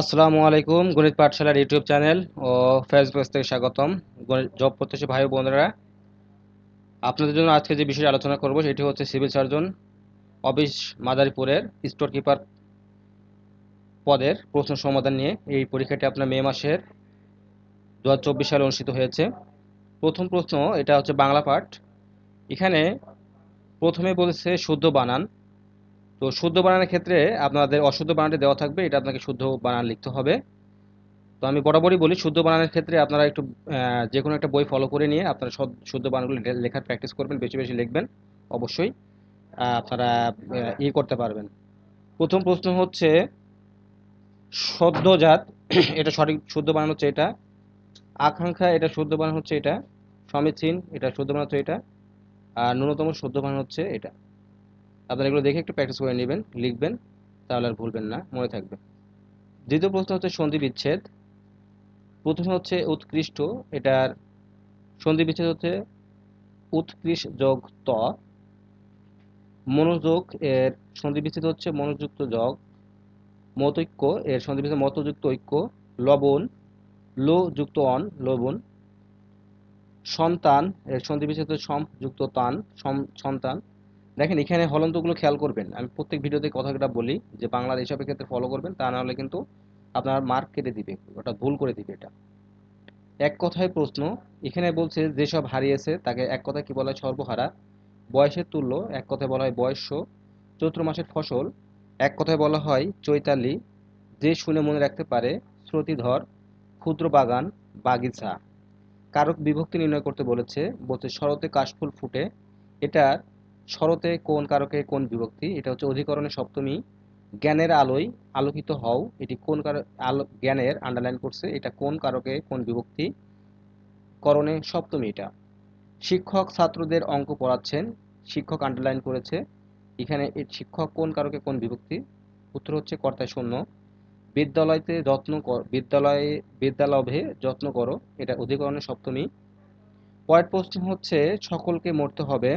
আসসালামু আলাইকুম, গণিত পাঠশালার ইউটিউব চ্যানেল ও ফেসবুক থেকে স্বাগতম। জব প্রত্যাশী ভাই বোনেরা, আপনাদের জন্য আজকে যে বিষয়ে আলোচনা করব সেটি হচ্ছে সিভিল সার্জন, অফিস মাদারীপুরের স্টোর কিপার পদের প্রশ্ন সমাধান নিয়ে। এই পরীক্ষাটি আপনার মে মাসের দু হাজার চব্বিশ সালে অনুষ্ঠিত হয়েছে। প্রথম প্রশ্ন, এটা হচ্ছে বাংলা পাঠ। এখানে প্রথমে বলেছে শুদ্ধ বানান। তো শুদ্ধ বানানের ক্ষেত্রে আপনাদের অশুদ্ধ বানানটি দেওয়া থাকবে, এটা আপনাকে শুদ্ধ বানান লিখতে হবে। তো আমি বরাবরই বলি, শুদ্ধ বানানের ক্ষেত্রে আপনারা একটু যে কোনো একটা বই ফলো করে নিয়ে আপনারা শুদ্ধ বানানগুলি লেখার প্র্যাকটিস করবেন, বেশি বেশি লিখবেন, অবশ্যই আপনারা ই করতে পারবেন। প্রথম প্রশ্ন হচ্ছে, সদ্যজাত, এটা সঠিক শুদ্ধ বানান হচ্ছে এটা, আকাঙ্ক্ষা, এটা শুদ্ধ বানান হচ্ছে এটা, সমীচীন, এটা শুদ্ধ বানান হচ্ছে এটা, আর ন্যূনতম শুদ্ধ বানান হচ্ছে এটা। আপনারা এগুলো দেখে একটু প্র্যাকটিস করে নেবেন, লিখবেন, তাহলে আর ভুলবেন না, মনে থাকবে। দ্বিতীয় প্রশ্ন হচ্ছে সন্ধি বিচ্ছেদ। প্রথমে হচ্ছে উৎকৃষ্ট, এটার সন্ধি বিচ্ছেদ হচ্ছে উৎকৃষ্ট যোগ ত। মনোযোগ এর সন্ধি বিচ্ছেদ হচ্ছে মনোযুক্ত যোগ। মতৈক্য এর সন্ধি বিচ্ছেদ মতযুক্ত ঐক্য। লবণ, লো যুক্ত অন, লবণ। সন্তান এর সন্ধি বিচ্ছেদ হচ্ছে সম যুক্ত তান সন্তান। দেখেন, এখানে হলন্তগুলো খেয়াল করবেন। আমি প্রত্যেক ভিডিওতে কথাটা বলি যে, বাংলার এইসবের ক্ষেত্রে ফলো করবেন, তা না হলে কিন্তু আপনার মার্ক কেটে দিবে, ওটা ভুল করে দিবে এটা। এক কথায় প্রশ্ন, এখানে বলছে, যেসব হারিয়েছে, তাকে এক কথায় কি বলা হয়? সর্বহারা। বয়সের তুল্য, এক কথায় বলা হয় বয়স্য। চৈত্র মাসের ফসল, এক কথায় বলা হয় চৈতালি। যে শুনে মনে রাখতে পারে, শ্রুতিধর, ক্ষুদ্র বাগান, বাগিচা। কারক বিভক্তি নির্ণয় করতে বলেছে, বলছে শরতে কাশফুল ফুটে। এটার শরতে কোন কারকে কোন বিভক্তি, এটা হচ্ছে অধিকরণের সপ্তমী, জ্ঞানের আলোয় আলোকিত হও, এটি কোন কার, আলো, জ্ঞানের আন্ডারলাইন করছে, এটা কোন কারকে কোন বিভক্তি, করণে সপ্তমী এটা। শিক্ষক ছাত্রদের অঙ্ক পড়াচ্ছেন, শিক্ষক আন্ডারলাইন করেছে, এখানে শিক্ষক কোন কারকে কোন বিভক্তি, উত্তর হচ্ছে কর্তায় শূন্য। বিদ্যালয়তে যত্ন কর, বিদ্যালয়ে, বিদ্যালভে যত্ন করো, এটা অধিকরণের সপ্তমী। পরের প্রশ্ন হচ্ছে, সকলকে মরতে হবে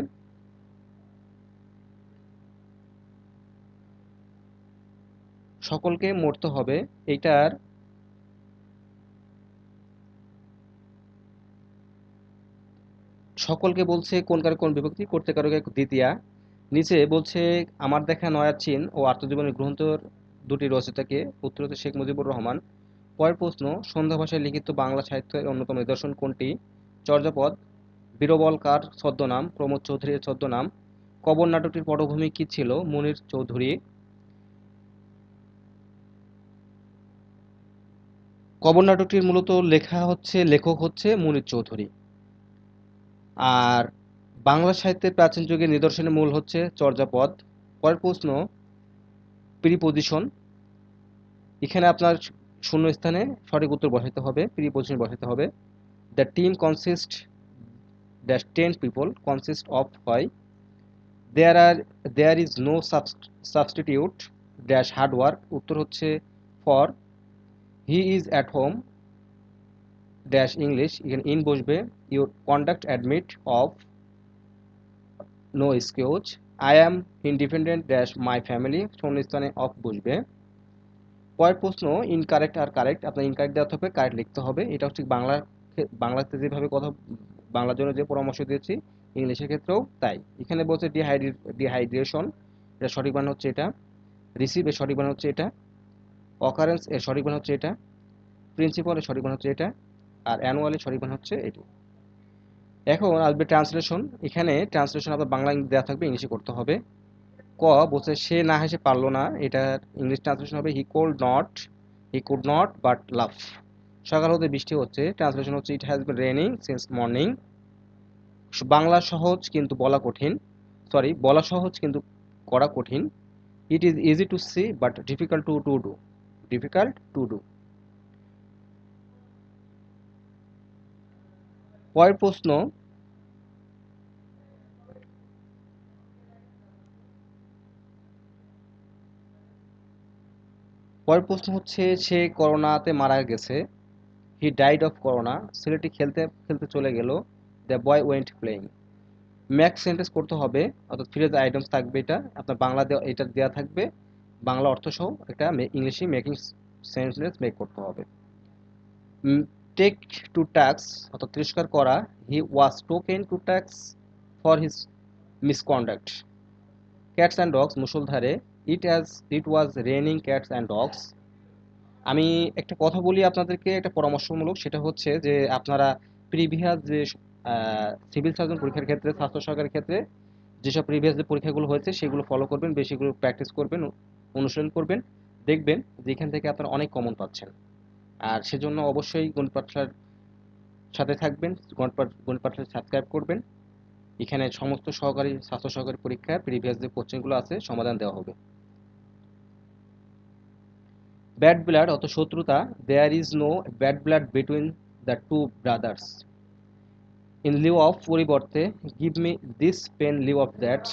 সকলকে মরতে হবে, এইটার সকলকে বলছে কোন কারও কোন বিভক্তি করতে কারকে দ্বিতীয়া। নিচে বলছে, আমার দেখা নয়াচিন ও আত্মজীবনী গ্রন্থর দুটি রচয়িতাকে উত্তর শেখ মুজিবুর রহমান। পরের প্রশ্ন, সন্ধ্যা ভাষায় লিখিত বাংলা সাহিত্যের অন্যতম নিদর্শন কোনটি? চর্যাপদ বীরবল কার ছদ্মনাম, প্রমোদ চৌধুরীর ছদ্মনাম। কবর নাটকটির পটভূমি কি ছিল? মুনির চৌধুরী। কবর নাটকটির মূলত লেখা হচ্ছে, লেখক হচ্ছে মুনির চৌধুরী। আর বাংলা সাহিত্যের প্রাচীন যুগের নিদর্শনের মূল হচ্ছে চর্যাপদ। পরের প্রশ্ন, প্রিপোজিশন। এখানে আপনার শূন্য স্থানে সঠিক উত্তর বসাতে হবে, প্রিপোজিশন বসাতে হবে। The team consist dash ten people consist of হয়। There are there is no substitute dash hard work উত্তর হচ্ছে for he is at home dash English এখানে ইন বসবে। Your conduct admit of no excuse I am independent dash my family শূন্যস্থানে of বসবে। পরের প্রশ্ন incorrect আর correct আপনার ইনকারেক্ট দেওয়া হবে কারেক্ট লিখতে হবে। এটা হচ্ছে বাংলা বাংলাতে যেভাবে কথা, বাংলার জন্য যে পরামর্শ দিয়েছি, ইংলিশের ক্ষেত্রেও তাই। এখানে বলছে ডিহাইড্রে ডিহাইড্রেশন এটা সঠিক বানান হচ্ছে এটা। রিসিভ সঠিক বানান হচ্ছে এটা। অকারেন্স এর সঠিক বানান হচ্ছে এটা প্রিন্সিপাল এর সঠিক বানান হচ্ছে এটা, আর অ্যানুয়ালি সঠিক বানান হচ্ছে এটি। এখন আসবে ট্রান্সলেশন এখানে ট্রান্সলেশন আপনার বাংলা দেওয়া থাকবে, ইংলিশে করতে হবে। ক বলছে, সে না হেসে পারল না। এটার ইংলিশ ট্রান্সলেশন হবে he cold not he could not but love সকাল হতে বৃষ্টি হচ্ছে ট্রান্সলেশন হচ্ছে it has been raining since morning Bangla সহজ কিন্তু বলা কঠিন সরি বলা সহজ কিন্তু করা কঠিন। It is easy to see but difficult to to do difficult to do পরের প্রশ্ন পরের প্রশ্ন হচ্ছে, সে করোনাতে মারা গেছে। হি ডাইড অফ করোনা ছেলেটি খেলতে খেলতে চলে গেল। The boy went playing max sentence করতে হবে, অর্থাৎ ফ্রেজ আইটেমস থাকবে এটা। আপনার বাংলা এটা দেওয়া থাকবে। বাংলা অর্থ সহ একটা ইংলিশে মেকিং সেন্টেন্স মেক করতে হবে। টেক টু ট্যাক্স অর্থাৎ তিরস্কার করা he was taken to tax for his misconduct cats and dogs মুসলধারে it as it was raining cats and dogs আমি একটা কথা বলি আপনাদেরকে, একটা পরামর্শমূলক, সেটা হচ্ছে যে আপনারা প্রিভিয়াস যে সিভিল সার্জন পরীক্ষার ক্ষেত্রে, স্বাস্থ্য সহকারীর ক্ষেত্রে, যেসব প্রিভিয়াস যে পরীক্ষাগুলো হয়েছে, সেগুলো ফলো করবেন বেশিগুলো প্র্যাকটিস করবেন। অনুশীলন করবেন, দেখবেন যেখান থেকে আপনারা অনেক কমন পাচ্ছেন। আর সেজন্য অবশ্যই গণিত পাঠশালার সাথে থাকবেন, গণিত গণিত পাঠশালা সাবস্ক্রাইব করবেন। এখানে সমস্ত সহকারী, স্বাস্থ্য সহকারী পরীক্ষায় প্রিভিয়াস যে কোচিংগুলো আছে, সমাধান দেওয়া হবে। ব্যাড ব্লাড অত শত্রুতা there is no bad blood between the two brothers in lieu of পরিবর্তে give me this pen lieu of that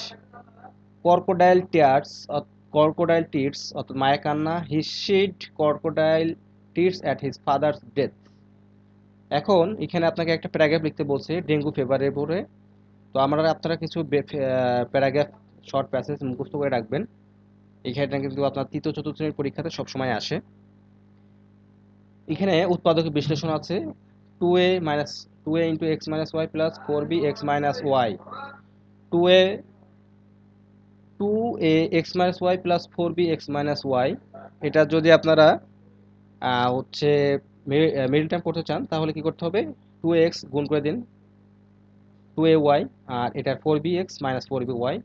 crocodile tears crocodile tears অর্থাৎ মায়া কান্না he shed crocodile tears at his father's death এখন এখানে আপনাকে একটা paragraph লিখতে বলছে, ডেঙ্গু ফেভারের উপরে। তো আমরা আপনারা কিছু প্যারাগ্রাফ শর্ট প্যাসেজ মুখস্থ করে রাখবেন। এখানে কিন্তু আপনার তৃতীয়, চতুর্থ শ্রেণির পরীক্ষাতে সবসময় আসে। এখানে উৎপাদক বিশ্লেষণ আছে two a minus two a into x minus y plus four b x minus y two a two a, x minus y plus four b, x minus y. এটা যদি আপনারা হচ্ছে মিডিল টার্ম করতে চান, তাহলে কি করতে হবে? টু এক্স গুণ করে দিন। টু এ ওয়াই আর এটা four b x minus four b y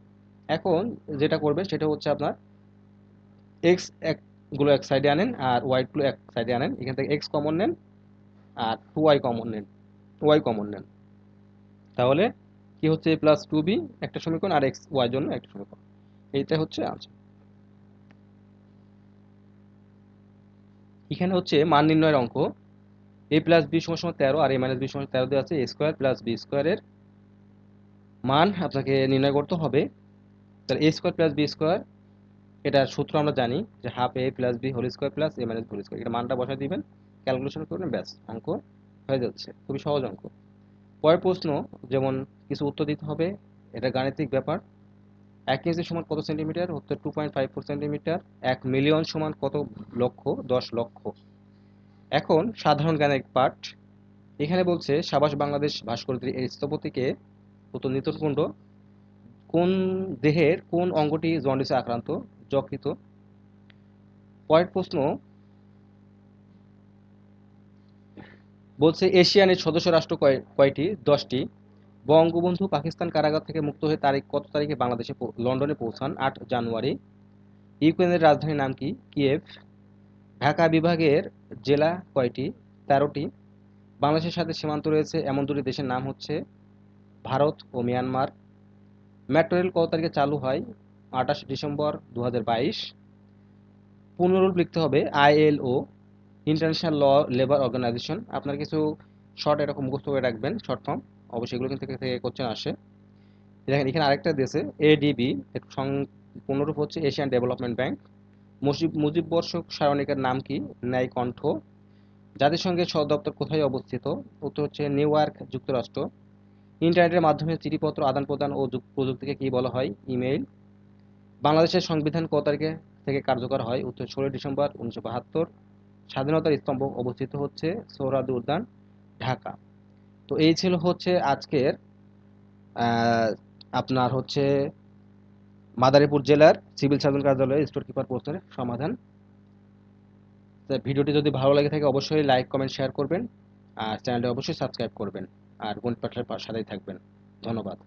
এখন যেটা করবে, সেটা হচ্ছে আপনার এক্স একগুলো এক সাইডে আনেন, আর ওয়াইগুলো এক সাইডে আনেন। এখান থেকে এক্স কমন নেন, আর টু ওয়াই কমন নেন ওয়াই কমন নেন। তাহলে কি হচ্ছে? প্লাস টু বি একটা সমীকরণ, আর এক্স ওয়াই জন্য একটা সমীকরণ। এইটা হচ্ছে এখানে হচ্ছে মান নির্ণয়ের অঙ্ক। এ প্লাস বি সমান সমান তেরো, আর এ মাইনাস বি সমান তেরো দেওয়া আছে এ স্কোয়ার প্লাস বি স্কোয়ারের মান আপনাকে নির্ণয় করতে হবে। তাহলে a square plus b square এটার সূত্র আমরা জানি যে half a plus b whole square plus a minus whole square এটা মানটা বসায় দিবেন ক্যালকুলেশন করবেন, ব্যাস, অঙ্ক হয়ে যাচ্ছে। খুবই সহজ অঙ্ক। পরের প্রশ্ন, যেমন কিছু উত্তর দিতে হবে, এটা গাণিতিক ব্যাপার। এক ইঞ্চি সমান কত সেন্টিমিটার? উত্তর two point five four centimetre. এক মিলিয়ন সমান কত লক্ষ? দশ লক্ষ। এখন সাধারণ জ্ঞানের পাঠ। এখানে বলছে, সাবাস বাংলাদেশ ভাস্কর্যের এই স্থপতিকে উত্তর নিতরকুণ্ড কোন দেহের কোন অঙ্গটি জন্ডিসে আক্রান্ত? যকৃত পরের প্রশ্ন বলছে, এশিয়ানের সদস্য রাষ্ট্র কয়টি? দশটি। বঙ্গবন্ধু পাকিস্তান কারাগার থেকে মুক্ত হয়ে তারিখ, কত তারিখে বাংলাদেশে লন্ডনে পৌঁছান? আট জানুয়ারি। ইউক্রেনের রাজধানীর নাম কি? কিয়েভ। ঢাকা বিভাগের জেলা কয়টি? তেরোটি। বাংলাদেশের সাথে সীমান্ত রয়েছে এমন দুটি দেশের নাম হচ্ছে ভারত ও মিয়ানমার। মেট্রো রেল কত তারিখে চালু হয়? আঠাশ ডিসেম্বর দু হাজার বাইশ পুনরূপ লিখতে হবে ILO international law, labour organisation. আপনার কিছু শর্ট এরকম মুখস্থ করে রাখবেন, শর্ট ফর্ম। অবশ্যই এগুলো থেকে থেকে কোশ্চেন আসে। দেখেন, এখানে আরেকটা দেশে এডিবি পুনরূপ হচ্ছে এশিয়ান ডেভেলপমেন্ট ব্যাংক মুজিব মুজিববর্ষক সারণিকার নাম কি? ন্যায় কণ্ঠ। জাতিসংঘের সদর দপ্তর কোথায় অবস্থিত? উত্তর হচ্ছে নিউ ইয়র্ক, যুক্তরাষ্ট্র। ইন্টারনেটের মাধ্যমে চিঠিপত্র আদান প্রদান ও প্রযুক্তিকে কি বলা হয়? ইমেইল। বাংলাদেশের সংবিধান কত তারিখে থেকে কার্যকর হয়? উত্তর ষোলোই ডিসেম্বর উনিশশো বাহাত্তর। স্বাধীনতার স্তম্ভ অবস্থিত হচ্ছে সৌরাদি উদ্যান, ঢাকা। তো এই ছিল হচ্ছে আজকের আপনার হচ্ছে মাদারীপুর জেলার সিভিল সার্জন কার্যালয়ে স্টোর কিপার পোস্টের সমাধান। ভিডিওটি যদি ভালো লাগে থাকে অবশ্যই লাইক, কমেন্ট, শেয়ার করবেন। আর চ্যানেলটি অবশ্যই সাবস্ক্রাইব করবেন। আর গুণ পাঠের সাথেই থাকবেন। ধন্যবাদ।